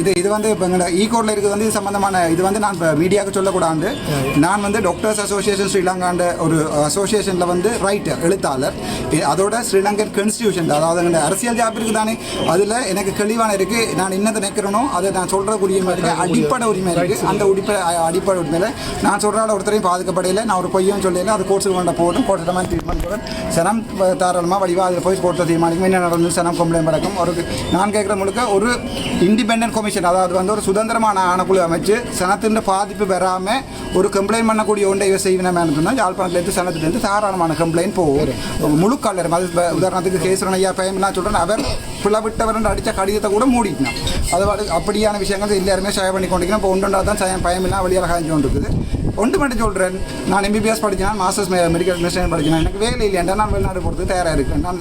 இது இது வந்து இப்போ எங்களோட ஈ கோட்ல இருக்குது வந்து இது சம்பந்தமான இது வந்து நான் இப்போ மீடியாவுக்கு சொல்லக்கூடாது. நான் வந்து டாக்டர்ஸ் அசோசியேஷன் ஸ்ரீலங்காண்ட ஒரு அசோசியேஷனில் வந்து ரைட்டர் எழுத்தாளர். அதோட ஸ்ரீலங்கன் கான்ஸ்டியூஷன் அதாவது எங்களோட அரசியல் ஜாப் இருக்குது தானே அதில் எனக்கு தெளிவான இருக்கு. நான் என்னதை நினைக்கிறேனோ அதை நான் சொல்கிற உரிமை இருக்கு. அடிப்படை உரிமை இருக்கு. அந்த உடிப்படை அடிப்படை உரிமையில் நான் சொல்கிறால ஒருத்தரையும் பாதுகாப்படையில். நான் ஒரு பொய்யும் சொல்லல. அது கோர்ட்ஸுக்கு கொண்ட போகணும் கோர்ட்டில் மாதிரி ட்ரீட்மெண்ட் போகிறேன் சனம் தாராளமாக வடிவா அதில் போய் கோர்ட்டில் தீர்மானிக்கும். என்ன நடந்து சனம் கம்ப்ளைண்ட் நடக்கும் ஒரு நான் கேட்குற முழுக்க ஒரு இண்டிபெண்டன்ட் கமிஷன் அதாவது வந்து ஒரு சுதந்திரமான ஆணைக்குழு அமைச்சு சனத்தின் பாதிப்பு வராமல் ஒரு கம்ப்ளைண்ட் பண்ணக்கூடிய ஒன்றை இவ செய்வினமே சொன்னால் யாழ்ப்பாணத்துலேருந்து சனத்துலேருந்து தாராளமான கம்ப்ளைண்ட் போகும். முழு கல்லர் அது உதாரணத்துக்கு கேசரன் ஐயா பயம்லாம் சொல்கிறேன் அவர் பிளவிட்டவர் அடித்த கடிதத்தை கூட மூடிக்கணும் அது பாட்டு அப்படியான விஷயங்கள் எல்லாருமே சய பண்ணி கொண்டிருக்கணும் இப்போ ஒன்றுண்டா தான் சயம் பயமில்லாம் வெளியாக காய்ஞ்சு கொண்டு இருக்குது ஒன்று மட்டும் சொல்கிறேன் நான் எம்பிபிஎஸ் படிச்சேன் மாஸ்டர்ஸ் மெடிக்கல் அட்மினிஸ்ட்ரேஷன் படிச்சேன். எனக்கு வேலை இல்லையா? நான் வெளிநாடு போகிறதுக்கு தயாராக இருக்கேன். நான்.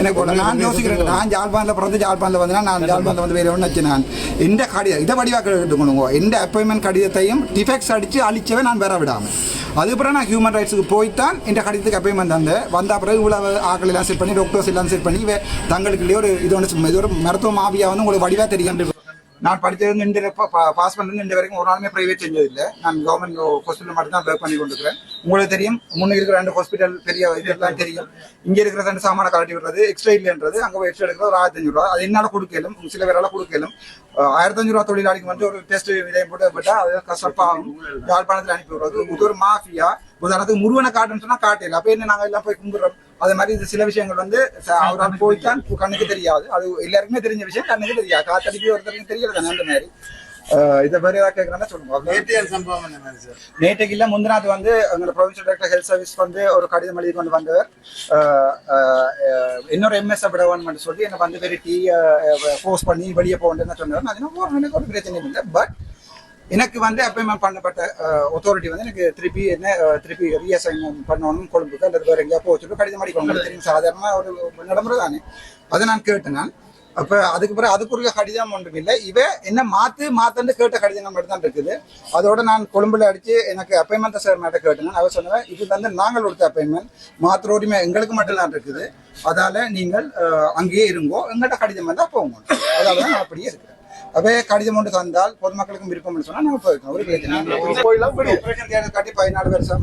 எனக்கு நான் யோசிக்கிறேன் நான் ஜாழ்ப்பாணில் பிறந்து ஜாழ்ப்பாணில் வந்தேன் நான் ஜாழ்ப்பாணில் வந்து வேறு ஒன்று நான் இந்த கடிதம் இதை வடிவாக எடுத்துக்கணுங்க எந்த அப்பாயின்மெண்ட் கடிதத்தையும் டிஃபெக்ட்ஸ் அடித்து அழிச்சவே நான் வர விடாமல் அதுக்கப்புறம் நான் ஹியூமன் ரைட்ஸுக்கு போய்த்தான் இந்த கடிதத்துக்கு அப்பாயின்மெண்ட் தந்தேன் வந்த பிறகு இவ்வளவு ஆக்கள் எல்லாம் செட் பண்ணி டாக்டர்ஸ் எல்லாம் செட் பண்ணி இவ தங்களுக்குள்ளேயே ஒரு இது ஒன்று இது ஒரு மருத்துவ மாவியா வந்து உங்களுக்கு வடிவாக தெரியும் நான் படித்தது ரெண்டு பாஸ் பண்ணுறது ரெண்டு வரைக்கும் ஒரு நாளுமே ப்ரைவேட் செஞ்சதில்லை நான் கவர்மெண்ட் ஹாஸ்பிட்டல் மட்டும் தான் ஒர்க் பண்ணி கொண்டிருக்கிறேன் உங்களுக்கு தெரியும் முன்னே இருக்கிற ரெண்டு ஹாஸ்பிட்டல் பெரிய இதெல்லாம் தெரியும் இங்கே இருக்கிற ரெண்டு சாமான கலட்டி விடுறது எக்ஸ்ட்ரா இல்லைன்றது அங்கே போய் எக்ஸ்ட்ரா எடுக்கிறது ஒரு ஆயிரத்தி ரூபா அது என்னால் கொடுக்கலும் சில பேரால கொடுக்கலும் ஆயிரத்தி அஞ்சு ரூபா தொழிலாளிக்கு வந்து ஒரு டெஸ்ட் விதையம் போட்டு விட்டா அது கஷ்டப்பாகும் யாழ்ப்பாணத்தில் அனுப்பி விடுறது இது ஒரு மாஃபியா உதாரணத்துக்கு முருகனை காட்டுன்னு சொன்னால் காட்டையில் அப்போ என்ன நாங்கள் எல்லாம் போய் கும்பிடுறோம் அது மாதிரி இது சில விஷயங்கள் வந்து அவரால் போய்த்தான் கண்ணுக்கு தெரியாது. அது எல்லாருக்குமே தெரிஞ்ச விஷயம் கண்ணுக்கு தெரியாது. காத்தடிக்கு ஒருத்தருக்கு தெரியல தானே அந்த மாதிரி. இதை வேற ஏதாவது கேட்கறதா சொல்லுங்க. என்ன நேற்றுக்கு இல்ல முந்தினாத்து வந்து எங்களோட ப்ரொவின்சியல் டைரக்டர் ஹெல்த் சர்வீஸ் வந்து ஒரு கடிதம் எழுதி கொண்டு வந்தவர். இன்னொரு எம்எஸ் விடவன் சொல்லி எனக்கு வந்து வெறுட்டி ஃபோர்ஸ் பண்ணி வெளியே போகணும்னு சொன்னார் நான் சொன்னேன், "ஓ, எனக்கு ஒரு பிரச்சனை இல்லை. பட் எனக்கு வந்து அப்பாயின்மெண்ட் பண்ணப்பட்ட அத்தாரிட்டி வந்து எனக்கு திருப்பி என்ன திருப்பி ரீஅசைன்மெண்ட் பண்ணணும் கொழும்புக்கு அல்லது வேற எங்கேயா சொல்லி கடிதம் அடிக்கணும். தெரியும் சாதாரண ஒரு நடைமுறை தானே. அதை நான் கேட்டேன் நான். அப்ப அதுக்கு பிறகு அதுக்குரிய கடிதம் ஒன்றும் இல்லை. இவ என்ன மாத்து மாத்துன்னு கேட்ட கடிதங்கள் மட்டும் தான் இருக்குது. அதோட நான் கொழும்புல அடிச்சு எனக்கு அப்பாயின்மெண்ட் சார் மேட்ட கேட்டேன் அவர் சொன்னேன் இது வந்து நாங்கள் கொடுத்த அப்பாயின்மெண்ட் மாத்திர உரிமை எங்களுக்கு மட்டும் தான் இருக்குது. அதால நீங்கள் அங்கேயே இருங்கோ. எங்கள்கிட்ட கடிதம் வந்தா போங்க. அதாவது நான் அப்படியே இருக்கிறேன். அவே கடிதம் ஒன்று தந்தால் பொதுமக்களுக்கும் விருப்பம் சொன்னா நாங்கள் போயிருக்கோம். ஒரு பிரச்சனை கட்டி பதினாலு வருஷம்.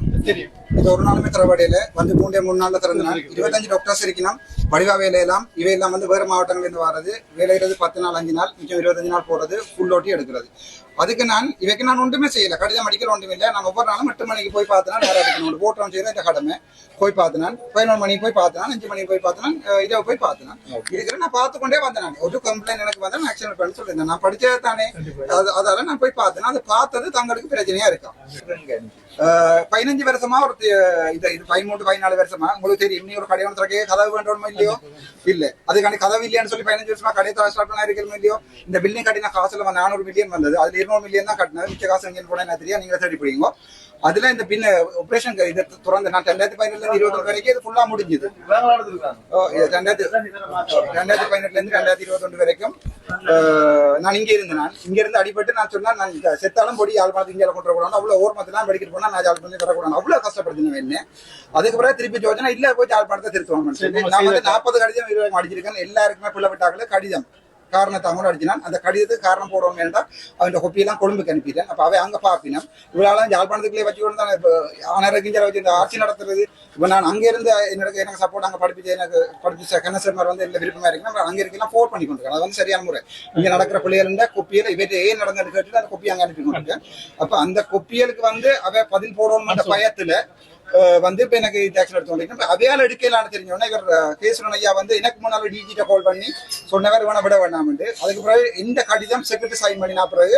இது ஒரு நாளுமே திறவடையில வந்து மூன்றே மூணு நாள்ல திறந்த நாள் இருபத்தஞ்சு டாக்டர்ஸ் இருக்கணும் வடிவா வேலையெல்லாம் இவையெல்லாம் வந்து வேறு மாவட்டங்கள்ல இருந்து வர்றது. வேலையிறது பத்து நாள் அஞ்சு நாள் மிச்சம் இருபத்தஞ்சு நாள் போறது ஃபுல் ஓட்டி எடுக்கிறது. அதுக்கு நான் இவைக்கு நான் ஒன்றுமே செய்யல. கடிதம் அடிக்கல ஒன்றும் இல்லை. நான் ஒவ்வொரு நாளும் எட்டு மணிக்கு போய் பார்த்தனா நேரம் அடிக்கணும் போட்டோம் செய்யறது இந்த கடமை. போய் பார்த்தனான் பதினொரு மணிக்கு போய் பார்த்தனான் அஞ்சு மணிக்கு போய் பார்த்தனான் இதை போய் பார்த்தனான் இருக்கிற நான் பார்த்து கொண்டே வந்தேன் நான். ஒரு கம்ப்ளைண்ட் எனக்கு வந்தா நான் ஆக்ஷன் பண்ணி சொல்லியிருந்தேன். நான் படிச்சது தானே. அது அதால நான் போய் பார்த்தேன் அது பார்த்தது தங்களுக்கு பிரச்சனையா இருக்கும் அஹ் பதினஞ்சு வருஷமா ஒரு இது இது பதிமூணு பதினாலு வருஷமா? உங்களுக்கு தெரியும். நீ ஒரு கடை ஒன்று கதவு வேண்டுமா இல்லையோ? இல்ல. அதுக்காண்டி கதவு இல்லையான்னு சொல்லி பதினஞ்சு வருஷமா கடை ஸ்டார்ட் பண்ணா இருக்கணும் இல்லையோ? இந்த பில்டிங் கட்டின காசுல வந்து நானூறு மில்லியன் வந்தது. அதுல இருநூறு மில்லியன் தான் கட்டினது. மிச்ச காசு எங்கேயும் போனா என்ன தெரியும் நீங்க தேடி போடுங்க. அதுல இந்த பின்ன ஆபரேஷன் இது திறந்த நான் ரெண்டாயிரத்தி பதினெட்டுல இருந்து இருபது வரைக்கும் இது ஃபுல்லா முடிஞ்சது. ரெண்டாயிரத்தி ரெண்டாயிரத்தி பதினெட்டுல இருந்து ரெண்டாயிரத்தி இருபத்தொன்று வரைக்கும் நான் இங்க இருந்தேன் நான். இங்க இருந்து அடிபட்டு நான் சொன்னா நான் செத்தாலும் பொடி யாழ்ப்பாணத்துக்கு இங்கே கொண்டு வரக்கூடாது அவ்வளவு ஓரமத்தெல்லாம் வெடிக்கிட்டு போனா நான் யாழ்ப்பாணத்துக்கு வரக்கூடாது அவ்வளவு கஷ்டப்படுத்தினேன் என்ன. அதுக்கு திருப்பி சோதனை இல்ல போய் யாழ்ப்பாணத்தை திருத்துவாங்க நான் வந்து நாற்பது கடிதம் இருபது அடிச்சிருக்கேன் எல்லாருக்குமே பிள்ளை விட்டாக்களே கடிதம். காரணத்தை அவங்க அடிச்சினான். அந்த கடிதத்துக்கு காரணம் போடணும் வேண்டாம் அவன் கொப்பியெல்லாம் கொழும்புக்கு அனுப்பிட்டேன். அப்ப அவன் அங்க பாப்பினான் இவ்வளவு யாழ்ப்பாணத்துக்குள்ளே வச்சு கொண்டு தான்? இப்போ ஆனர் கிஞ்சரை வச்சு இந்த ஆட்சி நடத்துறது. இப்போ நான் அங்க இருந்து எனக்கு எனக்கு சப்போர்ட் அங்க படிப்பிச்சு எனக்கு படிப்பிச்ச கண்ணசர்மார் வந்து இல்லை விருப்பமா இருக்கு நான் அங்க இருக்கலாம் ஃபோர் பண்ணி கொண்டிருக்கேன். அது வந்து சரியான முறை. இங்க நடக்கிற பிள்ளைகள் கொப்பியல இவற்றை ஏன் நடந்தது கேட்டு அந்த கொப்பி அங்க அனுப்பி கொண்டிருக்கேன். அப்ப அந்த கொப்பியலுக்கு வந்து அவ பதில் போடணும் அந்த பயத்துல வந்து இப்ப எனக்கு இந்த ஆக்ஷன் எடுத்து கொண்டிருக்கேன். அவையால் எடுக்கலான்னு தெரிஞ்சோன்னா இவர் கேசுரன் ஐயா வந்து எனக்கு முன்னால டிஜிட்ட கால் பண்ணி சொன்னவர் இவனை விட வேண்டாம்ட்டு அதுக்கு பிறகு இந்த கடிதம் செக்ரட்டரி சைன் பண்ணினா பிறகு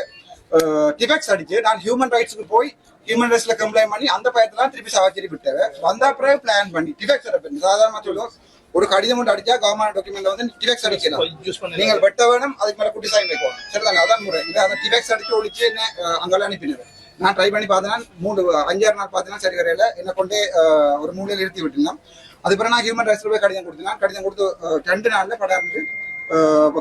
டிஃபெக்ட்ஸ் அடிச்சு நான் ஹியூமன் ரைட்ஸ்க்கு போய் ஹியூமன் ரைட்ஸ்ல கம்ப்ளைண்ட் பண்ணி அந்த பயத்துல திருப்பி சாவச்சேரி விட்டவ வந்த பிறகு பிளான் பண்ணி டிஃபெக்ட்ஸ் எடுப்பேன் சாதாரணமா சொல்லுவோம் ஒரு கடிதம் மட்டும் அடிச்சா கவர்மெண்ட் டாக்குமெண்ட்ல வந்து டிஃபெக்ட்ஸ் அடிக்கலாம். நீங்கள் வெட்ட வேணும் அதுக்கு மேல குட்டி சாயின் வைக்கணும். சரிதானே? அதான் முறை. இதை அந்த டிஃபெக்ட்ஸ் அடிச்சு ஒழிச்சு என்ன அங்கெல்லாம் அனுப்பினது நான் ட்ரை பண்ணி பார்த்தேன்னா மூணு அஞ்சாறு நாள் பார்த்தேன்னா சரி வரையில என்ன கொண்டே ஒரு மூலையில் நிறுத்தி விட்டுருந்தோம் அது பிறகு நான் ஹியூமன் ரைட்ஸ்ல போய் கடிதம் கொடுத்தேன். கடிதம் கொடுத்து ரெண்டு நாள்ல படம் இருந்து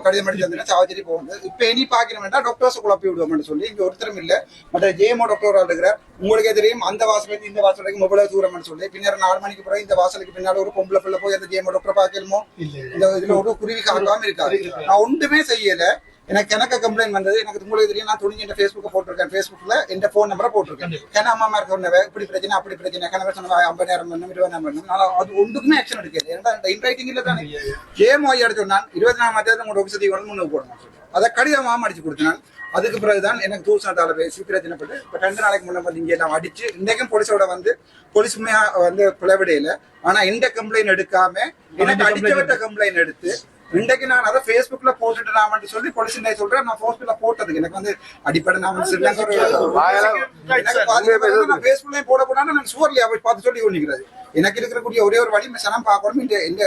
கடிதம் அடிச்சு வந்து சாவச்சேரி போகுது. இப்ப இனி பாக்கணும்னா டாக்டர்ஸ் குழப்பி விடுவோம்னு சொல்லி இங்க ஒருத்தரும் இல்ல. மற்ற ஜேமோ டாக்டர் இருக்கிற உங்களுக்கே தெரியும் அந்த வாசல் இருந்து இந்த வாசல் வரைக்கும் எவ்வளவு தூரம்னு சொல்லி. பின்னர் நாலு மணிக்கு பிறகு இந்த வாசலுக்கு பின்னாடி ஒரு பொம்பளை பிள்ளை போய் அந்த ஜேமோ டாக்டர் பாக்கலுமோ இந்த இதுல ஒரு குருவி காக்காம இருக்காது. நான் ஒன்றுமே செய்யல. எனக்கு எனக்கு கம்ப்ளைண்ட் வந்தது. எனக்கு உங்களுக்கு தெரியும் நான் துணிஞ்சு என் ஃபேஸ்புக்கை போட்டிருக்கேன். ஃபேஸ்புக்ல என் ஃபோன் நம்பரை போட்டிருக்கேன். ஏன்னா அம்மா அம்மா இருக்க இப்படி பிரச்சனை அப்படி பிரச்சனை. கணவர் சொன்ன ஐம்பதாயிரம் பண்ணணும் இருபதாயிரம் பண்ணணும். நான் அது ஒன்றுக்குமே ஆக்ஷன் எடுக்கல. ஏன்னா இந்த இன்ரைட்டிங் இல்லை தானே. ஜேமோ எடுத்து சொன்னான் இருபத்தி நாலு மத்தியாவது உங்களோட ஆஃபீஸை வந்து முன்னுக்கு போடணும். அதை கடிதமாக அடிச்சு கொடுத்தான். அதுக்கு பிறகுதான் எனக்கு தூசாட்டால பேசி பிரச்சனைப்பட்டு இப்போ ரெண்டு நாளைக்கு முன்ன வந்து இங்கே நான் அடிச்சு இன்றைக்கும் போலீஸோட வந்து போலீஸ் உண்மையா வந்து பிளவிடையில ஆனா இந்த கம்ப்ளைண்ட் எடுக்காம எனக்கு அடிச்சவட்ட கம்ப்ளைண்ட் எடுத்து இன்றைக்கு நான் அதை ஃபேஸ்புக்ல போட்டுட்டு நான் சொல்லி என்ன சொல்றேன். நான் ஃபேஸ்புக்ல போட்டதுக்கு எனக்கு வந்து அடிப்படை நான் வந்து நான் ஃபேஸ்புக்லயும் போட போனா நான் சுவர்லயா போய் பார்த்து சொல்லி கொண்டிருக்கிறது. எனக்கு இருக்கக்கூடிய ஒரே ஒரு வழி சனம் பார்க்கணும். இந்த இந்த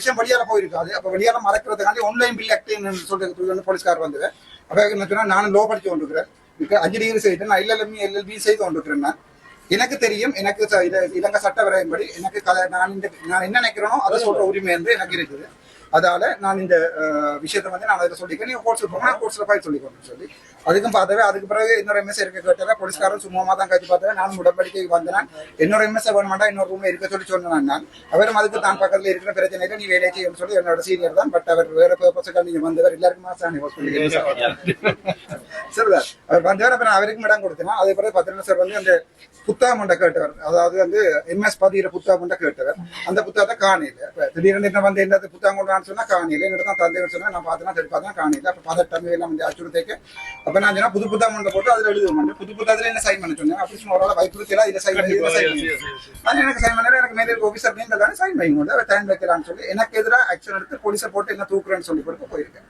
விஷயம் வெளியால போயிருக்காது. அப்ப வெளியால மறக்கிறதுக்காண்டி ஆன்லைன் பில் ஆக்டிங் சொல்றது வந்து போலீஸ்கார் வந்தது அப்ப என்ன சொன்னா நானும் லோ படிச்சு கொண்டிருக்கிறேன். அஞ்சு டிகிரி செய்து நான் எல்எல்எம் எல்எல்பி செய்து கொண்டிருக்கிறேன் நான். எனக்கு தெரியும் எனக்கு ச- இலங்கை சட்ட வரையின்படி எனக்கு நான் நான் என்ன நினைக்கிறேனோ அதை சொல்ற உரிமை என்று எனக்கு இருக்குது. அதால நான் இந்த விஷயத்தை வந்து நான் அதில் சொல்லிக்கிறேன். நீங்க கோர்ட்ஸில் போங்க கோர்ட்ஸில் போய் சொல்லிக்கோங்க சொல்லி. அதுக்கும் பார்த்தவே அதுக்கு பிறகு இன்னொரு எம்எஸ் இருக்க கேட்டவே போலீஸ்காரன் சும்மா தான் கட்சி பார்த்தவே நான் உடன்படிக்கைக்கு வந்தேன். இன்னொரு எம்எஸ் வேணுமாட்டா இன்னொரு ரூம்ல இருக்க சொல்லி சொன்னேன் நான். அவரும் அதுக்கு தான் பக்கத்துல இருக்கிற பிரச்சனையில நீ வேலையை செய்யணும்னு சொல்லி என்னோட சீனியர் தான். பட் அவர் வேற பர்பஸுக்காக நீங்க வந்தவர் எல்லாருக்குமா சாணி சரிதான் அவர் வந்தவர் அப்புறம் அவருக்கும் இடம் கொடுத்தேன். அதே பிறகு பத்திரன சார் வந்து அந்த புத்தகம் ஒன்றை கேட்டவர். அதாவது வந்து எம்எஸ் பதிகிற புத்தகம் ஒன்றை கேட்டவர். அந்த புத்தகத்தை காணையில இப்ப திடீர்னு என்ன வந்து என்ன புத்தகம் சொன்னா காணையில என்னோட தான் தந்தைன்னு சொன்னா நான் பார்த்தேன்னா சரி பார்த்தா காணையில அப்ப பதட்டம் எல்லாம் வந்து அச்சுறுத்தைக்கு. அப்ப நான் சொன்னா புது புத்தகம் ஒன்றை போட்டு அதுல எழுதுவோம். புது புத்தகத்துல என்ன சைன் பண்ண சொன்னேன்? அப்படி சும்மா ஒரு ஆளை வைப்புறுத்தியெல்லாம் இதுல சைன் பண்ணி இதுல சைன் பண்ணி. நான் எனக்கு சைன் பண்ணல எனக்கு மேலே ஆஃபீஸர் நீங்க தானே சைன் பண்ணி கொண்டு டைம் வைக்கலாம்னு சொல்லி எனக்கு எதிராக ஆக்ஷன் எடுத்து போலீஸை போட்டு என்ன தூக்குறேன்னு சொல்லி கொடுத்து போயிருக்கேன்.